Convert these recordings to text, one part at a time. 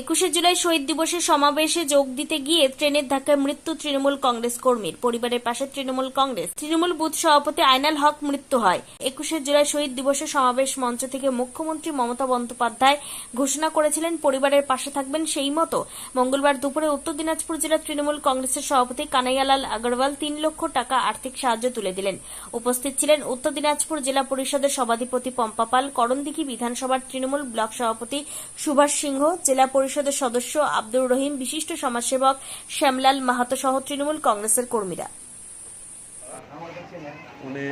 একুশে জুলাই শহীদ দিবসের সমাবেশে যোগ দিতে গিয়ে ট্রেনের ধাক্কায় মৃত্যু তৃণমূল কংগ্রেস কর্মীর। পরিবারের পাশে তৃণমূল কংগ্রেস। তৃণমূল বুথ সভাপতি আইনাল হক মৃত্যু হয়। একুশে জুলাই শহীদ দিবসের সমাবেশ মঞ্চ থেকে মুখ্যমন্ত্রী মমতা বন্দ্যোপাধ্যায় ঘোষণা করেছিলেন, পরিবারের পাশে থাকবেন সেই মতো। মঙ্গলবার দুপুরে উত্তর দিনাজপুর জেলা তৃণমূল কংগ্রেসের সভাপতি কানাইয়ালাল আগরওয়াল তিন লক্ষ টাকা আর্থিক সাহায্য তুলে দিলেন। উপস্থিত ছিলেন উত্তর দিনাজপুর জেলা পরিষদের সভাধিপতি পম্পা পাল, করণদিঘি বিধানসভার তৃণমূল ব্লক সভাপতি সুভাষ সিংহ, জেলা পরিষদের সদস্য আব্দুর রহিম, বিশিষ্ট সমাজসেবক শ্যামলাল মাহাতো সহ তৃণমূল কংগ্রেসের কর্মীরা। উনি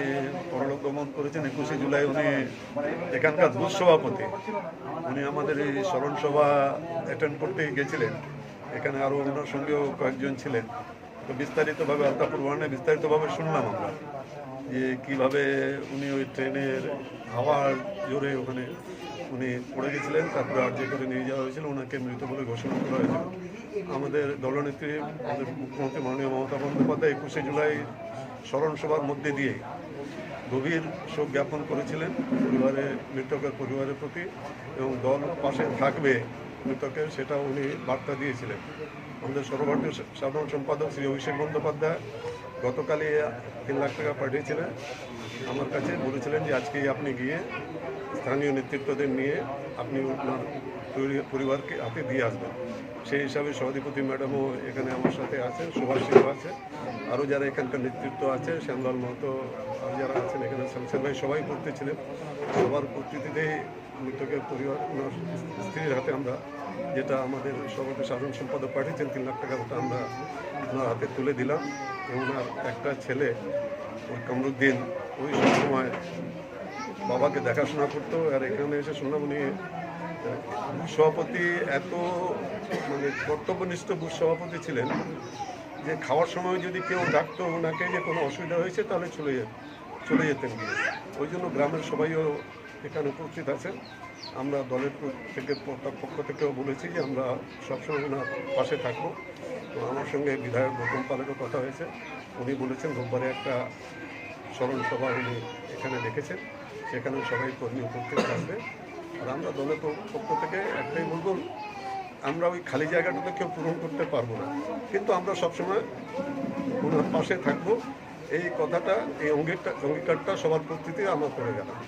পরলোক গমন করেছেন একুশে জুলাই। উনি এখানকার বুথ সভাপতি। উনি আমাদের এই স্মরণ সভা অ্যাটেন্ড করতে গেছিলেন। এখানে আরও ওনার সঙ্গেও কয়েকজন ছিলেন। তো বিস্তারিতভাবে আলতা পূর্বাহ্নে বিস্তারিতভাবে শুনলাম আমরা যে কীভাবে উনি ওই ট্রেনের হাওয়ার জোরে ওখানে উনি পড়ে গেছিলেন তারপরে আর যে করে নিয়ে যাওয়া হয়েছিল, ওনাকে মৃত বলে ঘোষণা করা হয়েছিল। আমাদের দলনেত্রী, আমাদের মুখ্যমন্ত্রী মাননীয় মমতা বন্দ্যোপাধ্যায় একুশে জুলাই স্মরণ সভার মধ্যে দিয়ে গভীর শোক জ্ঞাপন করেছিলেন পরিবারের মৃতকের পরিবারের প্রতি এবং দল পাশে থাকবে মৃতকের, সেটা উনি বার্তা দিয়েছিলেন। আমাদের সর্বভারতীয় সাধারণ সম্পাদক শ্রী অভিষেক বন্দ্যোপাধ্যায় গতকালই তিন লাখ টাকা পাঠিয়েছিলেন। আমার কাছে বলেছিলেন যে, আজকেই আপনি গিয়ে স্থানীয় নেতৃত্বদের নিয়ে আপনি পরি- পরিবারকে হাতে দিয়ে আসবেন। সেই হিসাবে সভাধিপতি ম্যাডামও এখানে আমার সাথে আছেন, সুভাষ আছে। আরও যারা এখানকার নেতৃত্ব আছে, শ্যামলাল মাহাতো আর যারা আছেন এখানে, শামসের ভাই সবাই উপস্থিত ছিলেন। সবার উপস্থিতিতেই মৃতকের পরিবার স্ত্রীর হাতে আমরা যেটা আমাদের সভাপতি সাধারণ সম্পাদক পাঠিয়েছেন, তিন লাখ টাকা ওটা আমরা ওনার হাতে তুলে দিলাম। এবং ওনার একটা ছেলে ওই কামরুদ্দিন, ওই সময় বাবাকে দেখাশোনা করতো। আর এখানে এসে শুনলাম উনি সভাপতি এত মানে কর্তব্যনিষ্ঠ সভাপতি ছিলেন যে খাওয়ার সময় যদি কেউ ডাকতো ওনাকে যে কোনো অসুবিধা হয়েছে তাহলে চলে যেত, চলে যেতেন গিয়ে। ওই জন্য গ্রামের সবাইও এখানে উপস্থিত আছেন। আমরা দলের থেকে পক্ষ থেকেও বলেছি যে আমরা সবসময় ওনার পাশে থাকব। তো আমার সঙ্গে বিধায়ক গৌতম পালেরও কথা হয়েছে। উনি বলেছেন, রোববারে একটা স্মরণ সভা উনি এখানে রেখেছেন। সেখানে সবাই কর্মী উপস্থিত থাকবে। আর আমরা দলের পক্ষ থেকে একটাই বলব, আমরা ওই খালি জায়গাটাতে কেউ পূরণ করতে পারব না। কিন্তু আমরা সবসময় ওনার পাশে থাকব। এই কথাটা, এই অঙ্গীকারটা সবার প্রকৃতি আমরা করে গেলাম।